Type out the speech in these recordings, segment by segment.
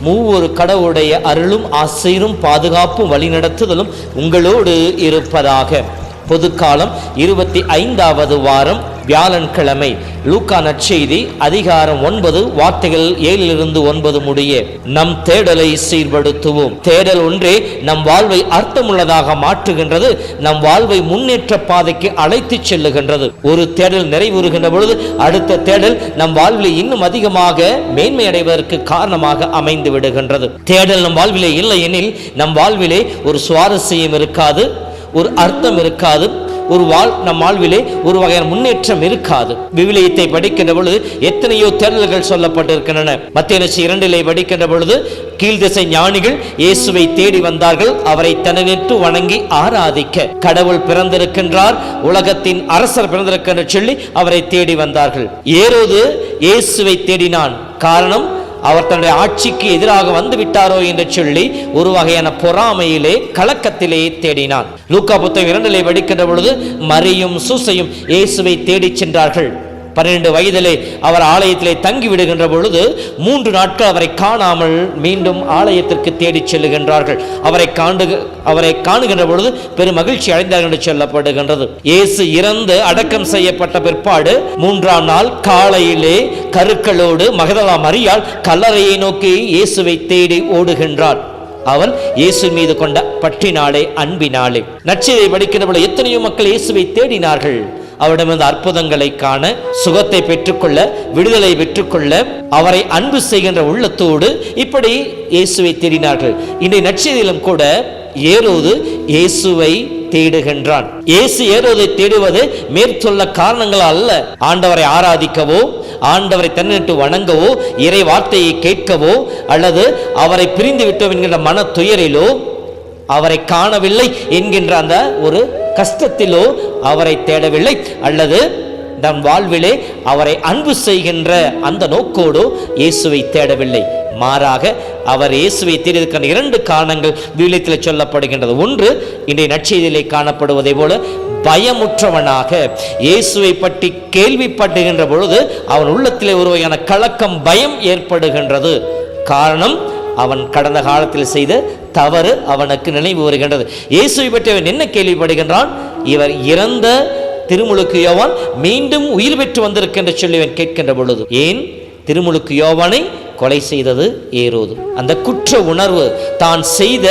மூவொரு கடவுளுடைய அருளும் ஆசைரும் பாதுகாப்பும் வழிநடத்துதலும் உங்களோடு இருப்பதாக. பொதுக்காலம் இருபத்தி ஐந்தாவது வாரம். வியாழன்கிழமை. லூக்கா நற்செய்தி அதிகாரம் ஒன்பது வார்த்தைகள் ஏழிலிருந்து ஒன்பது முடிய. நம் தேடலை சீர்படுத்துவோம். தேடல் ஒன்றே நம் வாழ்வை அர்த்தமுள்ளதாக மாற்றுகின்றது நம் வாழ்வை முன்னேற்ற பாதைக்கு அழைத்து செல்லுகின்றது. ஒரு தேடல் நிறைவுறுகின்ற பொழுது அடுத்த தேடல் நம் வாழ்வில் இன்னும் அதிகமாக மேன்மை அடைவதற்கு காரணமாக அமைந்து விடுகின்றது. தேடல் நம் வாழ்விலே இல்லை எனில் நம் வாழ்விலே ஒரு சுவாரஸ்யம் இருக்காது ஒரு அர்த்தம் இருக்காது ஒரு வாழ் நம் வாழ்விலே ஒரு வகையான முன்னேற்றம் இருக்காது. விவிலியத்தை படிக்கின்ற பொழுது எத்தனையோ தேர்தல்கள் சொல்லப்பட்டிருக்கின்றன. மத்திய இரண்டிலே படிக்கின்ற பொழுது கீழ்திசை ஞானிகள் இயேசுவை தேடி வந்தார்கள். அவரை தனநிட்டு வணங்கி ஆராதிக்க. கடவுள் பிறந்திருக்கின்றார். உலகத்தின் அரசர் பிறந்திருக்கின்ற சொல்லி அவரை தேடி வந்தார்கள். ஏரோது இயேசுவை தேடினான். காரணம் அவர் தன்னுடைய ஆட்சிக்கு எதிராக வந்து விட்டாரோ என்று சொல்லி ஒரு வகையான பொறாமையிலே கலக்கத்திலே தேடினான். லூக்கா புத்தகம் இரண்டிலே படிக்கின்ற பொழுது மரியும் சூசையும் இயேசுவை தேடிச் சென்றார்கள். பன்னிரண்டு வயதிலே அவர் ஆலயத்திலே தங்கி விடுகின்ற பொழுது மூன்று நாட்கள் அவரை காணாமல் மீண்டும் ஆலயத்திற்கு தேடிச் செல்லுகின்றார்கள். அவரை காண்டு அவரை காணுகின்ற பொழுது பெரும் மகிழ்ச்சி அடைந்தார்கள் என்று சொல்லப்படுகின்றது. இயேசு இறந்து அடக்கம் செய்யப்பட்ட பிற்பாடு மூன்றாம் நாள் காலையிலே கருக்களோடு மகதலா மறியால் கல்லறையை நோக்கி இயேசுவை தேடி ஓடுகின்றார். அவள் இயேசு மீது கொண்ட பற்றினாலே அன்பினாலே. நற்செய்தியை படிக்கின்ற எத்தனையோ மக்கள் இயேசுவை தேடினார்கள். அவரிடமிருந்து அற்புதங்களை காண சுகத்தை பெற்றுக்கொள்ள விடுதலை பெற்றுக்கொள்ள அவரை அன்பு செய்கின்ற உள்ளத்தோடு இப்படி இயேசுவை தேடினார்கள். இன்றைய நட்சத்திரம் கூட ஏரோது இயேசுவை தேடுகின்றான். இயேசு ஏரோதை தேடுவது மேற்சொல்ல காரணங்கள் அல்ல. ஆண்டவரை ஆராதிக்கவோ ஆண்டவரை தன்னிட்டு வணங்கவோ இறை வார்த்தையை கேட்கவோ அல்லது அவரை பிரிந்து விட்டோம் என்கின்ற மன துயரிலோ அவரை காணவில்லை என்கின்ற அந்த ஒரு கஷ்டத்திலோ அவரை தேடவில்லை அல்லது தன் வாழ்விலே அவரை அன்பு செய்கின்ற அந்த நோக்கோடு இயேசுவை தேடவில்லை. மாறாக அவர் இயேசுவை தேடியதற்கான இரண்டு காரணங்கள் விவிலியத்தில் சொல்லப்படுகின்றது. ஒன்று இன்றைய நற்செய்தியிலே காணப்படுவதை போல பயமுற்றவனாக இயேசுவை பற்றி கேள்விப்பட்டுகின்ற பொழுது அவன் உள்ளத்திலே ஒரு வகையான கலக்கம் பயம் ஏற்படுகின்றது. காரணம் அவன் கடந்த காலத்தில் செய்த தவறு அவனுக்கு நினைவு வருகின்றது. இயேசுவை பற்றி அவன் என்ன கேள்விப்படுகின்றான்? இவர் இறந்த திருமுழுக்கு யோவான் மீண்டும் உயிர் பெற்று வந்திருக்கின்ற சொல்லி அவன் கேட்கின்ற பொழுது ஏன்? திருமுழுக்கு யோவானை கொலை செய்தது ஏரோது. அந்த குற்ற உணர்வு தான் செய்த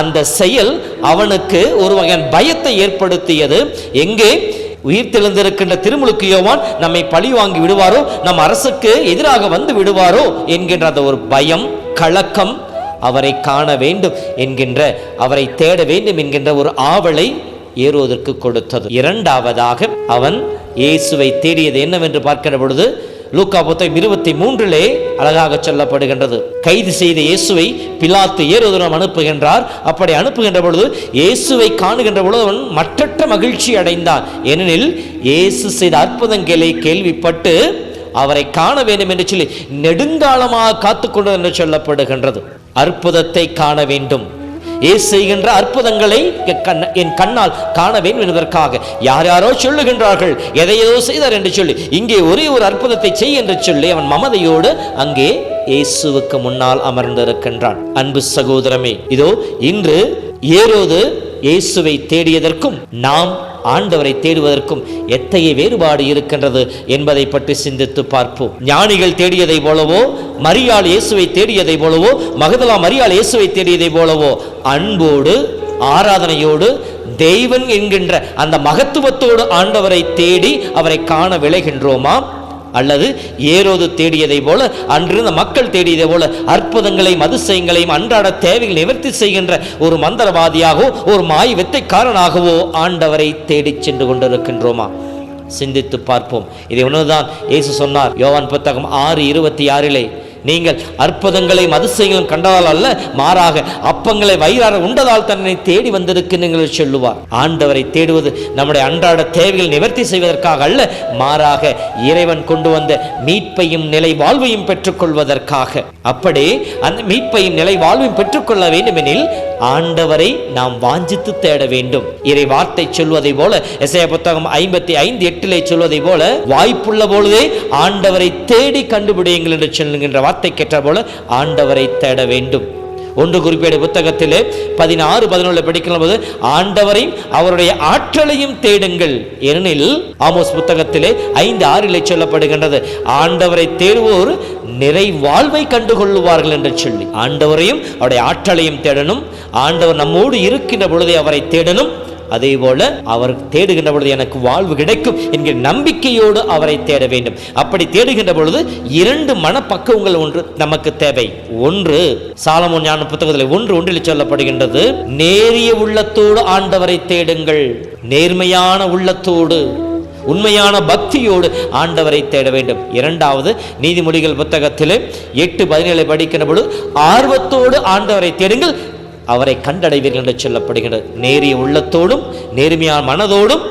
அந்த செயல் அவனுக்கு ஒரு வகையான பயத்தை ஏற்படுத்தியது. எங்கே? உயிர் தெளிந்திருக்கின்ற திருமுழுக்கு யோவான் நம்மை பழி வாங்கி விடுவாரோ? நம் அரசுக்கு எதிராக வந்து விடுவாரோ? என்கின்ற அந்த ஒரு பயம் கலக்கம் அவரை காண வேண்டும் என்கின்ற அவரை தேட வேண்டும் என்கின்ற ஒரு ஆவலை ஏறுவதற்கு கொடுத்தது. இரண்டாவதாக அவன் இயேசுவை தேடியது என்னவென்று பார்க்கிற பொழுது லூக்கா புத்தகம் இருபத்தி மூன்றிலே அழகாக சொல்லப்படுகின்றது. கைது செய்த இயேசுவை பிலாத்து ஏறுவதனம் அனுப்புகின்றார். அப்படி அனுப்புகின்ற பொழுது இயேசுவை காணுகின்ற பொழுது அவன் மற்றற்ற மகிழ்ச்சி அடைந்தான். ஏனெனில் இயேசு செய்த அற்புதங்களை கேள்விப்பட்டு அவரை காண வேண்டும் என்று சொல்லி நெடுங்காலமாக காத்துக்கொண்டது என்று சொல்லப்படுகின்றது. அற்புதத்தை காண வேண்டும். இயேசு செய்கின்ற அற்புதங்களை என் கண்ண- என் கண்ணால் காண வேண்டும் என்பதற்காக யார் யாரோ சொல்லுகின்றார்கள். எதையோ செய்தார் என்று சொல்லி இங்கே ஒரே ஒரு அற்புதத்தை செய் என்று சொல்லி அவன் மமதையோடு அங்கே இயேசுவுக்கு முன்னால் அமர்ந்திருக்கின்றான். அன்பு சகோதரமே இதோ இன்று ஏரோது இயேசுவை தேடியதற்கும் நாம் ஆண்டவரை தேடுவதற்கும் எத்தகைய வேறுபாடு இருக்கின்றது என்பதை பற்றி சிந்தித்து பார்ப்போம். ஞானிகள் தேடியதை போலவோ மரியாள் இயேசுவை தேடியதை போலவோ மகதலா மரியாள் இயேசுவை தேடியதை போலவோ அன்போடு ஆராதனையோடு தெய்வன் என்கின்ற அந்த மகத்துவத்தோடு ஆண்டவரை தேடி அவரை காண விளைகின்றோமா? அல்லது ஏரோது தேடியதை போல அன்றிருந்த மக்கள் தேடியதை போல அற்புதங்களையும் அதிசயங்களையும் அன்றாட தேவைகளை நிவர்த்தி செய்கின்ற ஒரு மந்திரவாதியாகவோ ஒரு மாய் வெத்தைக்காரனாகவோ ஆண்டவரை தேடிச் சென்று கொண்டிருக்கின்றோமா? சிந்தித்து பார்ப்போம். இதை ஒன்றுதான் இயேசு சொன்னார் யோவான் புத்தகம் ஆறு இருபத்தி ஆறிலே நீங்கள் அற்புதங்களையும் அதிசயங்களும் கண்டதால் அல்ல மாறாக அப்பங்களை வயிறார உண்டதால் தன்னை தேடி வந்திருக்கிறீர்கள் சொல்லுவார். ஆண்டவரை தேடுவது நம்முடைய அன்றாட தேவைகள் நிவர்த்தி செய்வதற்காக அல்ல மாறாக இறைவன் கொண்டு வந்த மீட்பையும் நிலை வாழ்வையும் பெற்றுக்கொள்வதற்காக. அப்படி அந்த மீட்பையும் நிலை வாழ்வையும் பெற்றுக்கொள்ள வேண்டுமெனில் ஆண்டவரை நாம் வாஞ்சித்து தேட வேண்டும். இறை வார்த்தை சொல்வதை போல இசைய புத்தகம் ஐம்பத்தி ஐந்து எட்டிலே சொல்வதை போல வாய்ப்புள்ள பொழுதே ஆண்டவரை தேடி கண்டுபிடியுங்கள் என்று சொல்லுகின்ற வார்த்தை கேட்ட போல ஆண்டவரை தேட வேண்டும். ஒன்று குறிப்பேடு புத்தகத்திலே பதினாறு பதினொன்று படிக்கிற போது ஆண்டவரையும் அவருடைய ஆற்றலையும் தேடுங்கள். ஏனெனில் ஆமோஸ் புத்தகத்திலே ஐந்து ஆறிலே சொல்லப்படுகின்றது ஆண்டவரை தேடுவோர் நிறை வாழ்வை கண்டுகொள்ளுவார்கள் என்று சொல்லி ஆண்டவரையும் அவருடைய ஆற்றலையும் தேடணும். ஆண்டவர் நம்மோடு இருக்கின்ற பொழுதே அவரை தேடணும். அதே போல அவர் தேடுகின்ற பொழுது எனக்கு வாழ்வு கிடைக்கும் என்கிற நம்பிக்கையோடு அவரை தேட வேண்டும். அப்படி தேடுகின்ற பொழுது இரண்டு மனப்பக்குவங்கள் ஒன்று நமக்கு தேவை. ஒன்று சாலமோன் ஞான புத்தகத்தில் ஒன்று ஒன்றில் சொல்லப்படுகின்றது நேரிய உள்ளத்தோடு ஆண்டவரை தேடுங்கள். நேர்மையான உள்ளத்தோடு உண்மையான பக்தியோடு ஆண்டவரை தேட வேண்டும். இரண்டாவது நீதிமொழிகள் புத்தகத்திலே எட்டு பதினேழு படிக்கிற பொழுது ஆர்வத்தோடு ஆண்டவரை தேடுங்கள். அவரை கண்டடைவீர்கள் என்று சொல்லப்படுகிறது. நேரிய உள்ளத்தோடும் நேர்மையான மனதோடும்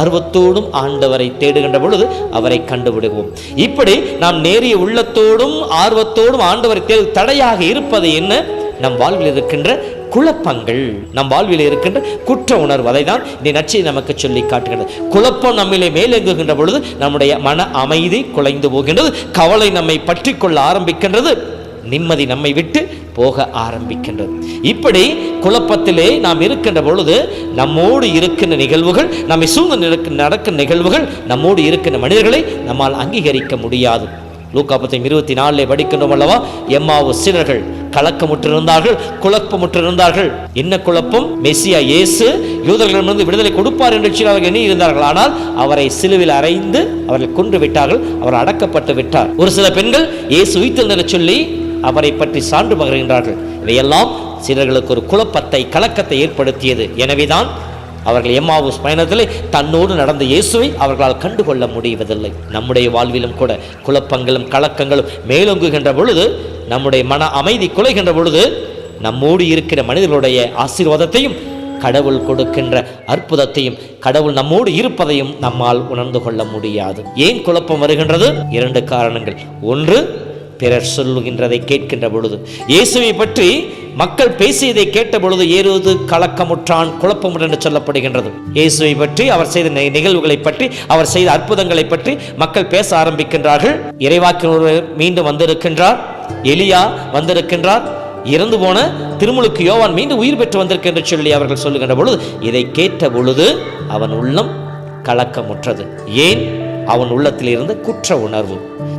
ஆர்வத்தோடும் ஆண்டவரை தேடுகின்ற பொழுது அவரை கண்டுபிடுவோம் இப்படி நாம் நேரிய உள்ளத்தோடும் ஆர்வத்தோடும் ஆண்டவரை தேடு தடையாக இருப்பது என்ன? நம் வாழ்வில் இருக்கின்ற குழப்பங்கள். நம் வாழ்வில் இருக்கின்ற குற்ற உணர்வு. அதை தான் இந்த நச்சை நமக்கு சொல்லி காட்டுகிறது. குழப்பம் நம்மிலே மேலெங்குகின்ற பொழுது நம்முடைய மன அமைதி குலைந்து போகின்றது. கவலை நம்மை பற்றி கொள்ள ஆரம்பிக்கின்றது. நிம்மதி நம்மை விட்டு போக ஆரம்பிக்கின்றது. இப்படி குழப்பத்திலே நாம் இருக்கின்ற பொழுது நம்மோடு இருக்கின்ற நிகழ்வுகள் நம்மை சூழ்ந்து நடக்க- நடக்கும் நிகழ்வுகள் நம்மோடு இருக்கின்ற மனிதர்களை நம்மால் அங்கீகரிக்க முடியாது. லூக்காப்பத்தையும் இருபத்தி நாலுலே படிக்கின்றோம் அல்லவா? எம்மாவு சிலர்கள் கலக்கமுற்றிருந்தார்கள் குழப்பமுற்றிருந்தார்கள். என்ன குழப்பம்? மெஸ்ஸியா இயேசு யூதர்களிடமிருந்து விடுதலை கொடுப்பார் என்று அவர்கள் எண்ணி இருந்தார்கள். ஆனால் அவரை சிலுவில் அறைந்து அவர்கள் கொன்று விட்டார்கள் அவர் அடக்கப்பட்டு விட்டார். ஒரு சில பெண்கள் இயேசு உயிர்த்தெழுந்தென சொல்லி அவரை பற்றி சான்று பகர்கின்றார்கள். இவையெல்லாம் சிலர்களுக்கு ஒரு குழப்பத்தை கலக்கத்தை ஏற்படுத்தியது. எனவேதான் அவர்கள் எம்மாவூஸ் பயணத்திலே தன்னோடு நடந்த இயேசுவை அவர்களால் கண்டுகொள்ள முடிவதில்லை. நம்முடைய வாழ்விலும் கூட குழப்பங்களும் கலக்கங்களும் மேலோங்குகின்ற பொழுது நம்முடைய மன அமைதி குலைகின்ற பொழுது நம்மோடு இருக்கிற மனிதர்களுடைய ஆசீர்வாதத்தையும் கடவுள் கொடுக்கின்ற அற்புதத்தையும் கடவுள் நம்மோடு இருப்பதையும் நம்மால் உணர்ந்து கொள்ள முடியாது. ஏன் குழப்பம் வருகின்றது? இரண்டு காரணங்கள். ஒன்று பிறர் சொல்லுகின்றதை கேட்கின்ற பொழுது இயேசுவை பற்றி மக்கள் பேசியதை கேட்ட பொழுது ஏறுவது கலக்கமுற்றான் குழப்பமுடன் என்று சொல்லப்படுகின்றது. இயேசுவை பற்றி அவர் செய்த நிகழ்வுகளை பற்றி அவர் செய்த அற்புதங்களை பற்றி மக்கள் பேச ஆரம்பிக்கின்றார்கள். இறைவாக்கினர் மீண்டும் வந்திருக்கின்றார். எலியா வந்திருக்கின்றார். இறந்து போன திருமுழுக்கு யோவான் மீண்டும் உயிர் பெற்று வந்திருக்கின்ற சொல்லி அவர்கள் சொல்லுகின்ற பொழுது இதை கேட்ட பொழுது அவன் உள்ளம் கலக்கமுற்றது. ஏன்? அவன் உள்ளத்தில் இருந்த குற்ற உணர்வு.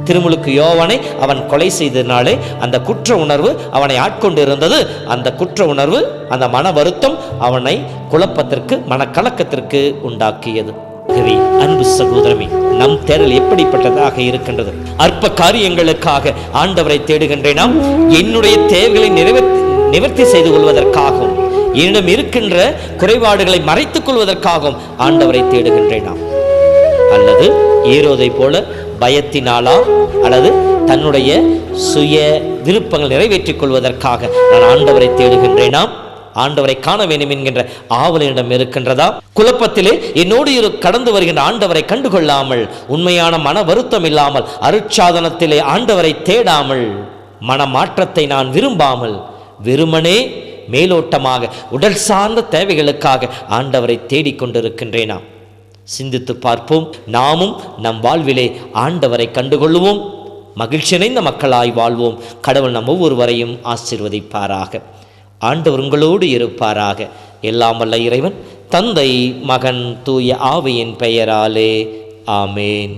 திருமுழுக்கு யோவனை அவன் கொலை செய்ததினாலே அந்த குற்ற உணர்வு அவனை ஆட்கொண்டு இருந்தது அந்த குற்ற உணர்வு அந்த மன வருத்தம் அவனை குழப்பத்திற்கு மனக்கலக்கத்திற்கு உண்டாக்கியது. அன்பு சகோதரமே நம் தேடல் எப்படிப்பட்டதாக இருக்கின்றது? அற்ப காரியங்களுக்காக ஆண்டவரை தேடுகின்றேனாம் என்னுடைய தேவைகளை நிறைவேற்றி நிவர்த்தி செய்து கொள்வதற்காகவும் என்னிடம் இருக்கின்ற குறைபாடுகளை மறைத்துக் கொள்வதற்காகவும் ஆண்டவரை தேடுகின்றேனாம் அல்லது ஈரோதை போல பயத்தினாலா அல்லது தன்னுடைய சுய விருப்பங்கள் நிறைவேற்றிக் கொள்வதற்காக நான் ஆண்டவரை தேடுகின்றேனாம். ஆண்டவரை காண வேண்டும் என்கின்ற ஆவலினிடம் இருக்கின்றதா? குழப்பத்திலே என்னோடு இரு கடந்து வருகின்ற ஆண்டவரை கண்டுகொள்ளாமல் உண்மையான மன வருத்தம் இல்லாமல் அருட்சாதனத்திலே ஆண்டவரை தேடாமல் மன மாற்றத்தை நான் விரும்பாமல் வெறுமனே மேலோட்டமாக உடல் சார்ந்த தேவைகளுக்காக ஆண்டவரை தேடிக்கொண்டிருக்கின்றேனா சிந்தித்து பார்ப்போம். நாமும் நம் வாழ்விலே ஆண்டவரை கண்டுகொள்வோம் மகிழ்ச்சியடைந்த மக்களாய் வாழ்வோம். கடவுள் நம் ஒவ்வொருவரையும் ஆசிர்வதிப்பாராக. ஆண்டவர் உங்களோடு இருப்பாராக. எல்லாம் வல்ல இறைவன் தந்தை மகன் தூய ஆவையின் பெயராலே. ஆமேன்.